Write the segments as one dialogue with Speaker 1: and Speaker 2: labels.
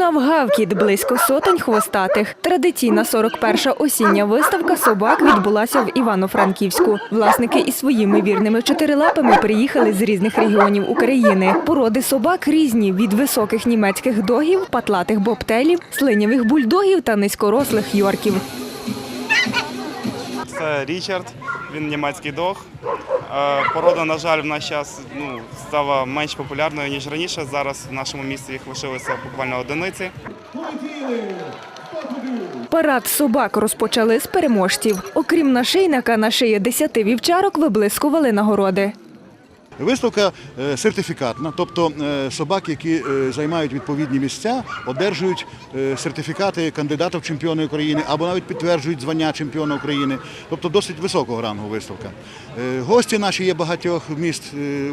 Speaker 1: Пролунав гавкіт близько сотень хвостатих. Традиційна 41-ша осіння виставка собак відбулася в Івано-Франківську. Власники із своїми вірними чотирилапами приїхали з різних регіонів України. Породи собак різні від високих німецьких догів, патлатих бобтелів, слинявих бульдогів та низькорослих йорків.
Speaker 2: Це Річард, він німецький дог. Е, Порода, на жаль, в наш час ну, стала менш популярною, ніж раніше. Зараз в нашому місті їх лишилося буквально одиниці.
Speaker 1: Парад собак розпочали з переможців. Окрім нашийника, на шиї десяти вівчарок виблискували нагороди.
Speaker 3: Виставка е, сертифікатна, тобто е, собаки, які е, займають відповідні місця, одержують сертифікати кандидата в чемпіони України або навіть підтверджують звання чемпіона України. Тобто досить високого рангу виставка. Гості наші є багатьох міст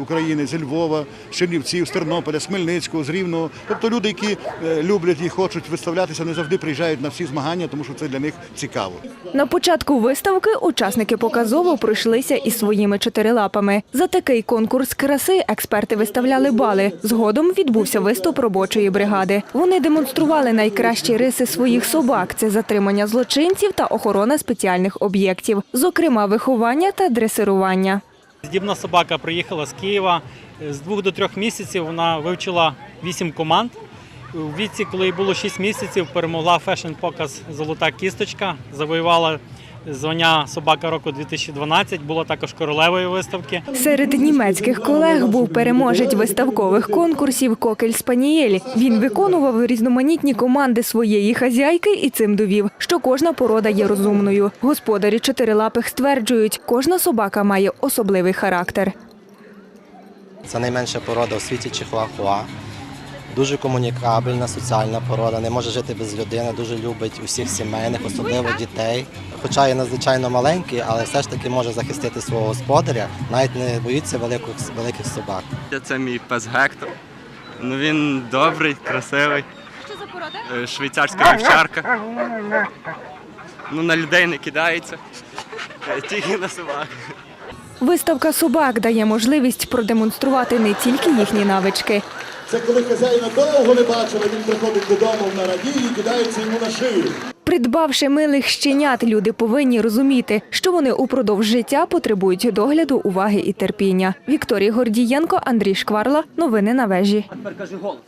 Speaker 3: України з Львова, з Чернівців, з Тернополя, з Хмельницького, з Рівного. Тобто люди, які люблять і хочуть виставлятися, не завжди приїжджають на всі змагання, тому що це для них цікаво.
Speaker 1: На початку виставки учасники показово пройшлися із своїми чотирилапами. За такий конкурс краси експерти виставляли бали. Згодом відбувся виступ робочої бригади. Вони демонстрували найкращі риси своїх собак: це затримання злочинців та охорона спеціальних об'єктів, зокрема виховання та дресирування.
Speaker 4: Здібна собака приїхала з Києва. З двох до трьох місяців вона вивчила вісім команд. У віці, коли їй було 6 місяців, перемогла фешн-показ Золота кісточка, завоювала звання Собака року 2012, була також королевою виставки.
Speaker 1: Серед німецьких колег був переможець виставкових конкурсів Кокель Спанієль. Він виконував різноманітні команди своєї хазяйки і цим довів, що кожна порода є розумною. Господарі чотирилапих стверджують, кожна собака має особливий характер.
Speaker 5: Це найменша порода у світі чихуахуа. Дуже комунікабельна, соціальна порода, не може жити без людини, дуже любить усіх сімейних, особливо дітей. Хоча є надзвичайно маленький, але все ж таки може захистити свого господаря, навіть не боїться великих, великих собак.
Speaker 6: Це мій пес Гектор. Ну він добрий, красивий.
Speaker 7: Що за порода?
Speaker 6: Е, Швейцарська вівчарка. Ну, на людей не кидається. Е, Тільки на собак.
Speaker 1: Виставка собак дає можливість продемонструвати не тільки їхні навички,
Speaker 3: Це коли хазяїна довго не бачили, він приходить додому на радії і кидається йому на шию.
Speaker 1: Придбавши милих щенят, люди повинні розуміти, що вони упродовж життя потребують догляду, уваги і терпіння. Вікторія Гордієнко, Андрій Шкварла. Новини на вежі.
Speaker 8: Тепер кажи голос.